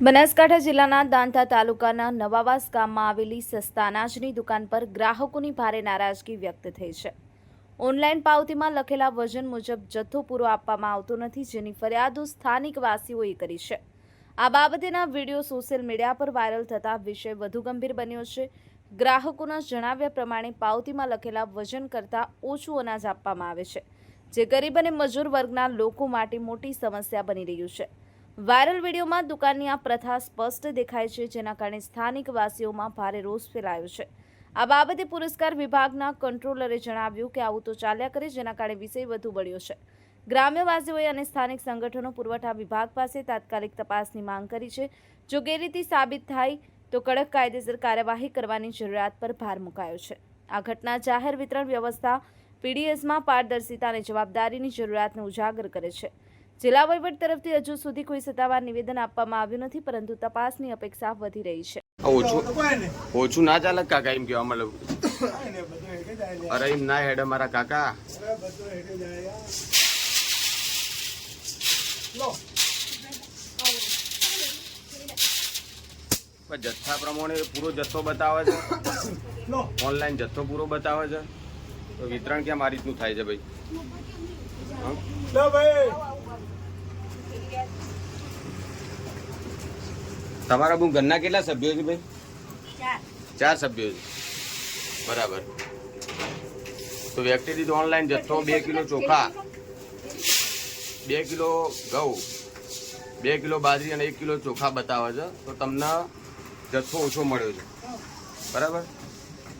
બનાસકાંઠા જિલ્લાના દાંતા તાલુકાના નવાવાસ ગામમાં આવેલી સસ્તા અનાજની દુકાન પર ગ્રાહકોની ભારે નારાજગી વ્યક્ત થઈ છે. ઓનલાઈન પાવતીમાં લખેલા વજન મુજબ જથ્થો પૂરો આપવામાં આવતો નથી, જેની ફરિયાદો સ્થાનિક વાસીઓએ કરી છે. આ બાબતેના વીડિયો સોશિયલ મીડિયા પર વાયરલ થતા વિષય વધુ ગંભીર બન્યો છે. ગ્રાહકોના જણાવ્યા પ્રમાણે પાવતીમાં લખેલા વજન કરતાં ઓછું અનાજ આપવામાં આવે છે, જે ગરીબ અને મજૂર વર્ગના લોકો માટે મોટી સમસ્યા બની રહ્યું છે. વાયરલ વિડીયોમાં દુકાનની આ પ્રથા સ્પષ્ટ દેખાય છે, જેના કારણે સ્થાનિક વાસીઓમાં ભારે રોષ ફેલાયો છે. આ બાબતે પુરસ્કાર વિભાગના કંટ્રોલરે જણાવ્યું કે આવું તો ચાલ્યા કરે, જેના કારણે વિષય વધુ બળ્યો છે. ગ્રામ્યવાસીઓએ અને સ્થાનિક સંગઠનો પુરવઠા વિભાગ પાસે તાત્કાલિક તપાસની માંગ કરી છે. જો ગેરરીતિ સાબિત થાય, તો કડક કાયદેસર કાર્યવાહી કરવાની જરૂરિયાત પર ભાર મુકાયો છે. આ ઘટના જાહેર વિતરણ વ્યવસ્થા, પીડીએસમાં પારદર્શિતા અને જવાબદારીની જરૂરિયાતને ઉજાગર કરે છે. જિલ્લા વહીવટ તરફથી હજુ સુધી કોઈ સત્તાવાર નિવેદન આપવામાં આવ્યું નથી પરંતુ તપાસની અપેક્ષા વધી રહી છે. ઓછું ઓછું ના ચાલે કાકા એમ કેવા મતલબ? અરે એમ ના હેડ મારા કાકા. પણ જથ્થા પ્રમાણે પૂરો જથ્થો બતાવે છે? ઓનલાઈન જથ્થો પૂરો બતાવે છે? તો વિતરણ કેમ આ રીતનું થાય છે ભાઈ! તમારા બહુ ઘરના કેટલા સભ્યો છે ભાઈ? ચાર. સભ્યો છે. બરાબર. તો વ્યક્તિ દીધો ઓનલાઈન જથ્થો બે કિલો ચોખા બે કિલો ઘઉં બે કિલો બાજરી અને એક કિલો ચોખા બતાવે છે. તો તમને જથ્થો ઓછો મળ્યો છે. બરાબર?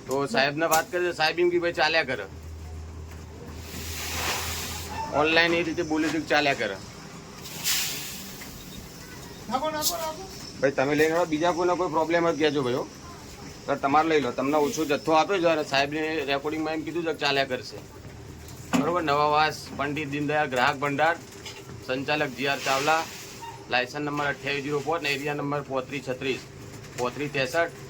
તો સાહેબને વાત કરે સાહેબ એમ કે ભાઈ ચાલ્યા કરે. ઓનલાઈન એ રીતે બોલે છે ચાલ્યા કરે. ભાઈ, તમે લઈને આવો. બીજા કોઈને કોઈ પ્રોબ્લેમ જ કહેજો ભાઈઓ તો તમારે લઈ લો. તમને ઓછો જથ્થો આપ્યો છે અને સાહેબને રેકોર્ડિંગમાં એમ કીધું છે ચાલ્યા કરશે. બરોબર? નવાવાસ, પંડિત દીનદયાળ, ગ્રાહક ભંડાર, સંચાલક G R Chawla, licence number અઠ્યાવીસ જીરો ફોર એરિયા નંબર પોત્રીસ છત્રીસ. પોત્રીસ ત્રેસઠ.